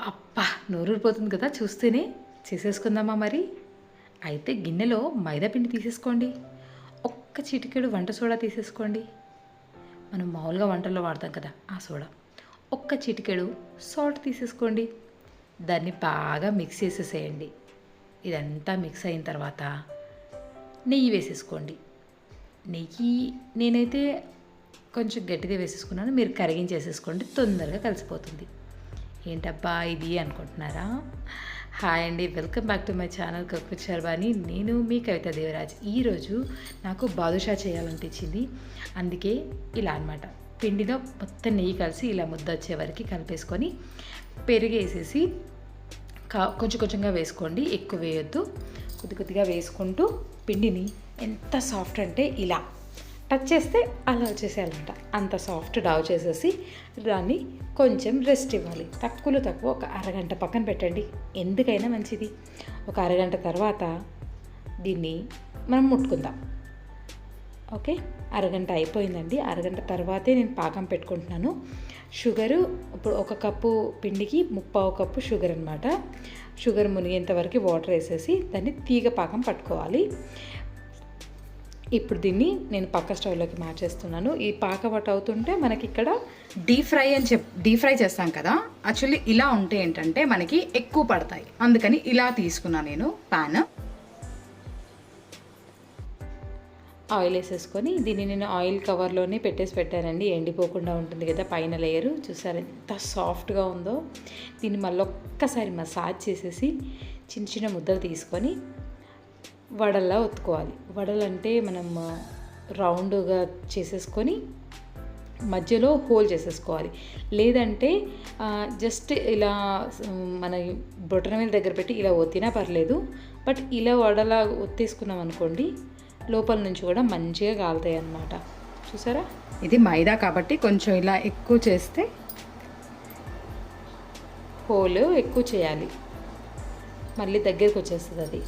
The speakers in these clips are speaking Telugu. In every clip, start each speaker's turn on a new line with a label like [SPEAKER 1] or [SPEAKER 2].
[SPEAKER 1] అబ్బా నోరూరిపోతుంది కదా చూస్తేనే. చేసేసుకుందామా మరి? అయితే గిన్నెలో మైదాపిండి తీసేసుకోండి. ఒక్క చిటికెడు వంట సోడా తీసేసుకోండి. మనం మామూలుగా వంటల్లో వాడతాం కదా ఆ సోడా. ఒక్క చిటికెడు సాల్ట్ తీసేసుకోండి. దాన్ని బాగా మిక్స్ చేసేసేయండి. ఇదంతా మిక్స్ అయిన తర్వాత నెయ్యి వేసేసుకోండి. నెయ్యి నేనైతే కొంచెం గట్టిగా వేసేసుకున్నాను. మీరు కరిగించేసేసుకోండి. తొందరగా కలిసిపోతుంది. ఏంటబ్బా ఇది అనుకుంటున్నారా? హాయ్ అండి welcome back to my channel కక్కు Sharvani నేను మీ కవిత దేవరాజ్. ఈరోజు నాకు బాదుషా చేయాలనిపించింది. అందుకే ఇలా అనమాట పిండిలో మొత్తం నెయ్యి కలిసి ఇలా ముద్ద వచ్చే వరకు కలిపేసుకొని పెరిగేసేసి కా కొంచెం కొంచెంగా వేసుకోండి. ఎక్కువ వేయొద్దు. కొద్ది కొద్దిగా వేసుకుంటూ పిండిని ఎంత సాఫ్ట్ అంటే ఇలా టచ్ చేస్తే అలా వచ్చేసేయాలంట అంత సాఫ్ట్ డావ్ చేసేసి దాన్ని కొంచెం రెస్ట్ ఇవ్వాలి. తక్కువలో తక్కువ ఒక అరగంట పక్కన పెట్టండి. ఎందుకైనా మంచిది. ఒక అరగంట తర్వాత దీన్ని మనం ముట్టుకుందాం. ఓకే? అరగంట అయిపోయిందండి. అరగంట తర్వాతే నేను పాకం పెట్టుకుంటున్నాను. షుగరు ఇప్పుడు ఒక కప్పు పిండికి ముప్పావు కప్పు షుగర్ అనమాట షుగర్ మునిగేంత వరకు వాటర్ వేసేసి దాన్ని తీగ పాకం పట్టుకోవాలి. ఇప్పుడు దీన్ని నేను పక్క స్టవ్లోకి మార్చేస్తున్నాను. ఈ పాకవట్ అవుతుంటే మనకి ఇక్కడ
[SPEAKER 2] డీప్ ఫ్రై అని చెప్ డీప్ ఫ్రై చేస్తాం కదా యాక్చువల్లీ ఇలా ఉంటే ఏంటంటే మనకి ఎక్కువ పడతాయి. అందుకని ఇలా తీసుకున్నా నేను ప్యాన్.
[SPEAKER 1] ఆయిల్ వేసేసుకొని దీన్ని నేను ఆయిల్ కవర్లోనే పెట్టేసి పెట్టానండి. ఎండిపోకుండా ఉంటుంది కదా పైన లేయరు. చూసారు ఎంత సాఫ్ట్గా ఉందో. దీన్ని మళ్ళీ ఒక్కసారి మసాజ్ చేసేసి చిన్న చిన్న ముద్దలు తీసుకొని వడల్లా ఒత్తుకోవాలి. వడలు అంటే మనం రౌండ్గా చేసేసుకొని మధ్యలో హోల్ చేసేసుకోవాలి. లేదంటే జస్ట్ ఇలా మన బొటన మీద దగ్గర పెట్టి ఇలా ఒత్తినా పర్లేదు. బట్ ఇలా వడలా ఒత్తేసుకున్నాం అనుకోండి లోపల నుంచి కూడా మంచిగా కాలుతాయి అన్నమాట. చూసారా?
[SPEAKER 2] ఇది మైదా కాబట్టి కొంచెం ఇలా ఎక్కువ చేస్తే
[SPEAKER 1] హోల్ ఎక్కువ చేయాలి. మళ్ళీ దగ్గరికి వచ్చేస్తుంది అది.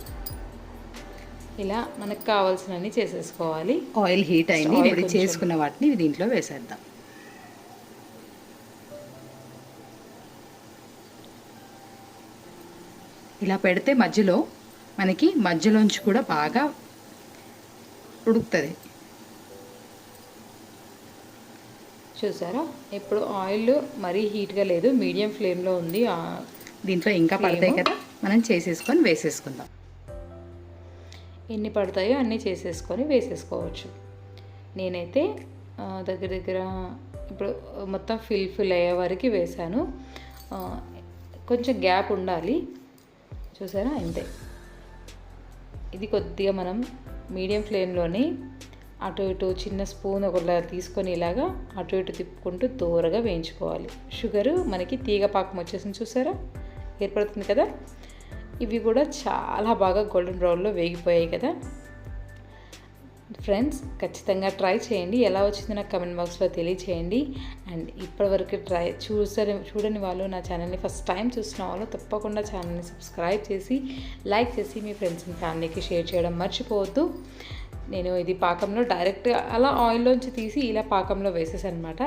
[SPEAKER 1] ఇలా మనకు కావాల్సినవి చేసేసుకోవాలి.
[SPEAKER 2] ఆయిల్ హీట్ అయింది ఇప్పుడు. చేసుకున్న వాటిని దీంట్లో వేసేద్దాం. ఇలా పెడితే మధ్యలో మనకి మధ్యలోంచి కూడా బాగా ఉడుకుతుంది.
[SPEAKER 1] చూసారా? ఇప్పుడు ఆయిల్ మరీ హీట్గా లేదు మీడియం ఫ్లేమ్లో ఉంది
[SPEAKER 2] దీంట్లో ఇంకా పడతాయి? కదా? మనం చేసేసుకొని వేసేసుకుందాం.
[SPEAKER 1] ఎన్ని పడతాయో అన్నీ చేసేసుకొని వేసేసుకోవచ్చు. నేనైతే దగ్గర దగ్గర ఇప్పుడు మొత్తం ఫిల్ ఫిల్ అయ్యే వరకు వేసాను కొంచెం గ్యాప్ ఉండాలి. చూసారా? అంతే ఇది కొద్దిగా మనం మీడియం ఫ్లేమ్లోనే అటు ఇటు చిన్న స్పూన్ ఒకలా తీసుకొని ఇలాగా అటు ఇటు తిప్పుకుంటూ దూరగా వేయించుకోవాలి. షుగరు మనకి తీగ పాకం వచ్చేసింది చూసారా? ఏర్పడుతుంది కదా? ఇవి కూడా చాలా బాగా గోల్డెన్ బ్రౌన్లో వేగిపోయాయి కదా. ఫ్రెండ్స్ ఖచ్చితంగా ట్రై చేయండి. ఎలా వచ్చిందో నాకు కమెంట్ బాక్స్లో తెలియచేయండి. అండ్ ఇప్పటివరకు ట్రై చూసని చూడని వాళ్ళు నా ఛానల్ని ఫస్ట్ టైం చూసిన వాళ్ళు తప్పకుండా ఛానల్ని సబ్స్క్రైబ్ చేసి లైక్ చేసి మీ ఫ్రెండ్స్ అండ్ ఫ్యామిలీకి షేర్ చేయడం మర్చిపోవద్దు. నేను ఇది పాకంలో డైరెక్ట్ అలా ఆయిల్లోంచి తీసి ఇలా పాకంలో వేసేసాను అనమాట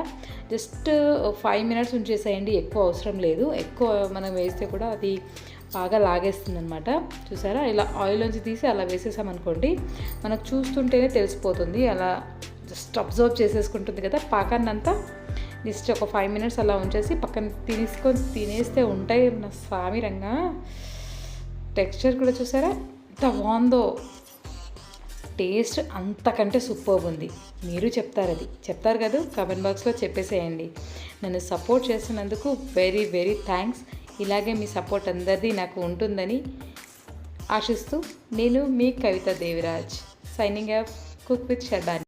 [SPEAKER 1] జస్ట్ ఫైవ్ మినిట్స్ ఉంచేసేయండి. ఎక్కువ అవసరం లేదు. ఎక్కువ మనం వేస్తే కూడా అది బాగా లాగేస్తుంది అనమాట చూసారా? ఇలా ఆయిల్లోంచి తీసి అలా వేసేసామనుకోండి మనకు చూస్తుంటేనే తెలిసిపోతుంది. అలా జస్ట్ అబ్జర్వ్ చేసేసుకుంటుంది కదా పాకాన్ని అంతా జస్ట్ ఒక ఫైవ్ మినిట్స్ అలా ఉంచేసి పక్కన తినేసుకొని తినేస్తే ఉంటాయి నా స్వామి రంగా. టెక్స్చర్ కూడా చూసారా? ఎంత బాగుందో. టేస్ట్ అంతకంటే సూపర్ ఉంది. మీరు చెప్తారు అది. చెప్తారు కదా కామెంట్ బాక్స్లో చెప్పేసేయండి. నన్ను సపోర్ట్ చేసినందుకు వెరీ వెరీ థ్యాంక్స్. ఇలాగే మీ సపోర్ట్ అందరిది నాకు ఉంటుందని ఆశిస్తూ నేను మీ Kavitha Deviraj signing off cook with షడ్డాని